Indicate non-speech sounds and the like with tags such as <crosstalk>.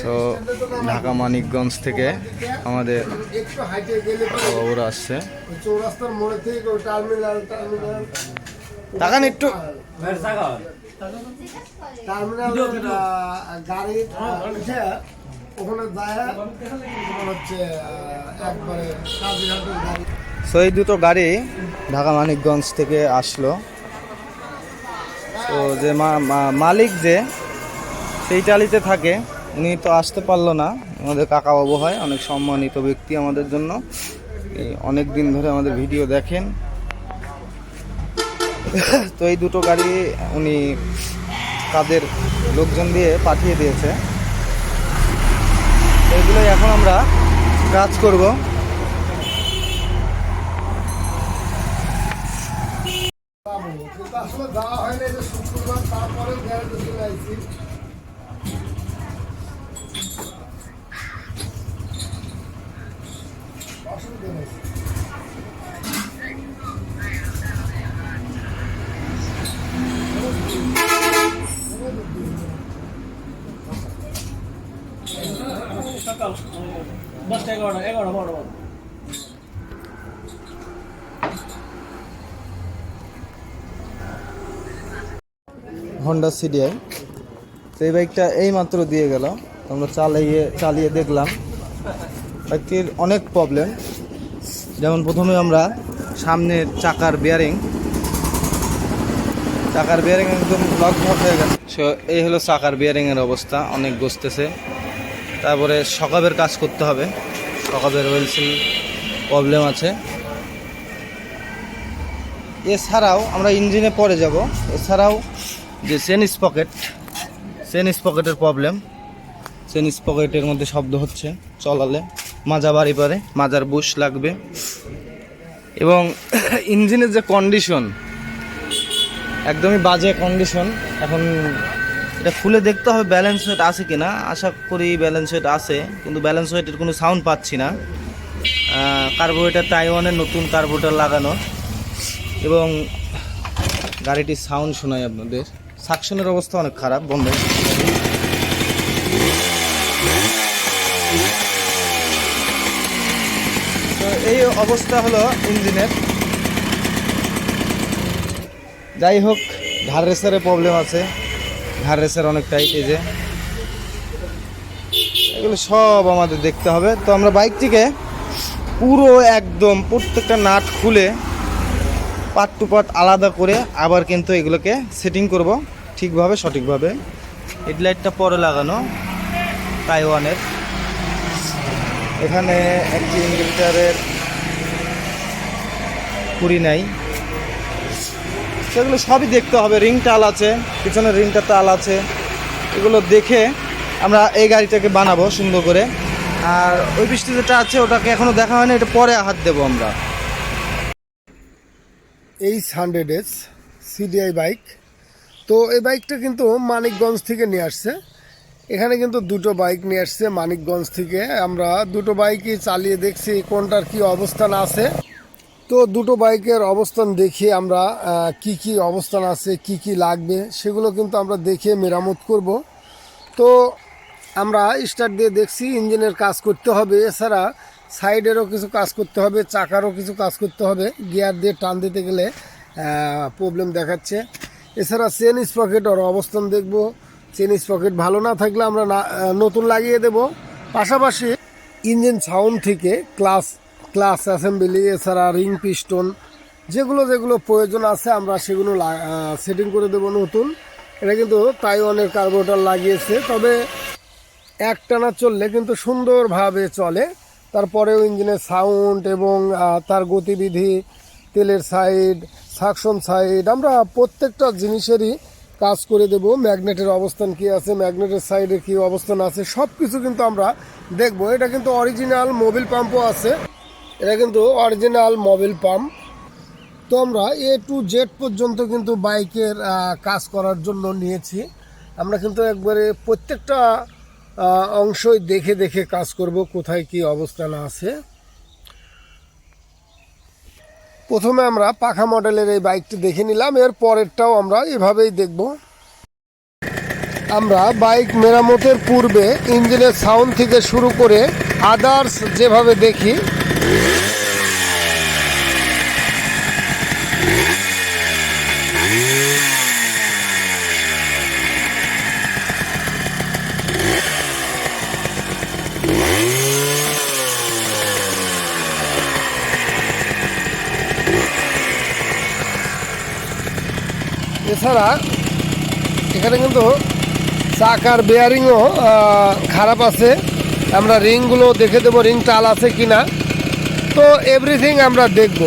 So Dhaka Manikganj থেকে আমাদের বাবুরা আসছে। তাকান একটু। সো এই দুটো গাড়ি ঢাকা মানিকগঞ্জ থেকে আসলো। তো যে মালিক যে, সেই টালিতে থাকে। উনি তো আসতে পারল না। আমাদের কাকাবাবু হয়, অনেক সম্মানিত ব্যক্তি আমাদের জন্য। অনেক দিন ধরে আমাদের ভিডিও দেখেন। তো এই দুটো গাড়ি উনি তাদের লোকজন দিয়ে পাঠিয়ে দিয়েছে। এগুলোই এখন আমরা কাজ করব। যাব। আসলে যাওয়া হয় না এই যে শুক্রবার, তারপরেও গ্যারেজে চলে আসছি হন্ডা সিডিআই তো এই বাইকটা এই মাত্র দিয়ে গেল। আমরা চালিয়ে চালিয়ে দেখলাম। বাইকটির অনেক প্রবলেম যেমন প্রথমে আমরা সামনের চাকার বিয়ারিং চাকার বিয়ারিং একদম লক ভক হয়ে গেছে। সো এই হলো চাকার বিয়ারিংয়ের অবস্থা, অনেক বসতেছে। তারপরে সকাবের কাজ করতে হবে। সকাবের ওয়েলসিল প্রবলেম আছে। এছাড়াও আমরা ইঞ্জিনে পরে যাব। এছাড়াও যে চেনিস পকেট, চেনিস পকেটের প্রবলেম চেনিস পকেটের মধ্যে শব্দ হচ্ছে, চলালে। মাজা বাড়ি পারে, মাজার বুশ লাগবে। এবং <coughs> ইঞ্জিনের যে কন্ডিশন একদমই বাজে কন্ডিশন এখন এটা খুলে দেখতে হবে ব্যালেন্স ওয়েট আছে কিনা। আশা করি ব্যালেন্স ওয়েট আছে, কিন্তু ব্যালেন্স ওয়েটের কোনো সাউন্ড পাচ্ছি না। কার্বোরেটার তাইওয়ানের নতুন কার্বোরেটার লাগানো। এবং গাড়িটির সাউন্ড শোনাই আপনাদের। সাকশনের অবস্থা অনেক খারাপ, বন্ধ এই অবস্থা হলো ইঞ্জিনের। যাই হোক ঘাড় রেসারের প্রবলেম আছে। ঘাড় রেসার অনেকটাই এই যে। এগুলো সব আমাদের দেখতে হবে। তো আমরা বাইকটিকে পুরো একদম প্রত্যেকটা নাট খুলে পাট টু পাট আলাদা করে আবার কিন্তু এগুলোকে সেটিং করব ঠিকভাবে, সঠিকভাবে। হেডলাইটটা পরে লাগানো তাইওয়ানের এখানে একটি ইন্ডিকেটারের কুড়ি নাই। সেগুলো সবই দেখতে হবে। রিং টাল আছে, পিছনের রিংটা তাল আছে। এগুলো দেখে আমরা এই গাড়িটাকে বানাবো সুন্দর করে। আর ওই বৃষ্টি যেটা আছে, ওটাকে এখনও দেখা হয়নি, এটা পরে হাত দেবো আমরা। এই হান্ড্রেড এস সিডিআই বাইক তো এই বাইকটা কিন্তু মানিকগঞ্জ থেকে নিয়ে আসছে। এখানে কিন্তু দুটো বাইক নিয়ে আসছে মানিকগঞ্জ থেকে। আমরা দুটো বাইকই চালিয়ে দেখছি কোনটার কি অবস্থান আছে। তো দুটো বাইকের অবস্থান দেখে আমরা কি কি অবস্থান আছে, কি কি লাগবে, সেগুলো কিন্তু আমরা দেখে মেরামত করব। তো আমরা স্টার্ট দিয়ে দেখছি, ইঞ্জিনের কাজ করতে হবে। এছাড়া সাইডেরও কিছু কাজ করতে হবে, চাকারও কিছু কাজ করতে হবে। গিয়ার দিয়ে টান দিতে গেলে প্রবলেম দেখাচ্ছে। এছাড়া চেন স্পকেটের অবস্থান দেখব। চেন স্পকেট ভালো না থাকলে আমরা নতুন লাগিয়ে দেব। পাশাপাশি ইঞ্জিন সাউন্ড থেকে ক্লাস ক্লাস অ্যাসেম্বলি, এছাড়া রিং পিস্টন, যেগুলো যেগুলো প্রয়োজন আছে আমরা সেগুলো সেটিং করে দেব নতুন। এটা কিন্তু তাইওয়ানের কার্বোটার লাগিয়েছে, তবে একটানা চললে কিন্তু সুন্দরভাবে চলে। তারপরেও ইঞ্জিনের সাউন্ড এবং তার গতিবিধি, তেলের সাইড সাকশন সাইড আমরা প্রত্যেকটা জিনিসেরই কাজ করে দেব। ম্যাগনেটের অবস্থান কি আছে ম্যাগনেটের সাইডে কি অবস্থান আছে সব কিছু কিন্তু আমরা দেখব। এটা কিন্তু অরিজিনাল মোবিল পাম্পও আছে। এটা কিন্তু অরিজিনাল মোবিল পাম্প তো আমরা এ টু জেড পর্যন্ত কিন্তু বাইকের কাজ করার জন্য নিয়েছি। আমরা কিন্তু একবারে প্রত্যেকটা অংশই দেখে দেখে কাজ করব, কোথায় কি অবস্থান আছে। প্রথমে আমরা পাখা মডেলের এই বাইকটি দেখে নিলাম, এর পরেরটাও আমরা এভাবেই দেখব। আমরা বাইক মেরামতের পূর্বে ইঞ্জিনের সাউন্ড থেকে শুরু করে আদার্স যেভাবে দেখি এছাড়া এখানে কিন্তু চাকার বেয়ারিংও খারাপ আছে। আমরা রিংগুলো দেখে দেবো রিং টাল আছে কি না তো এভরিথিং আমরা দেখব।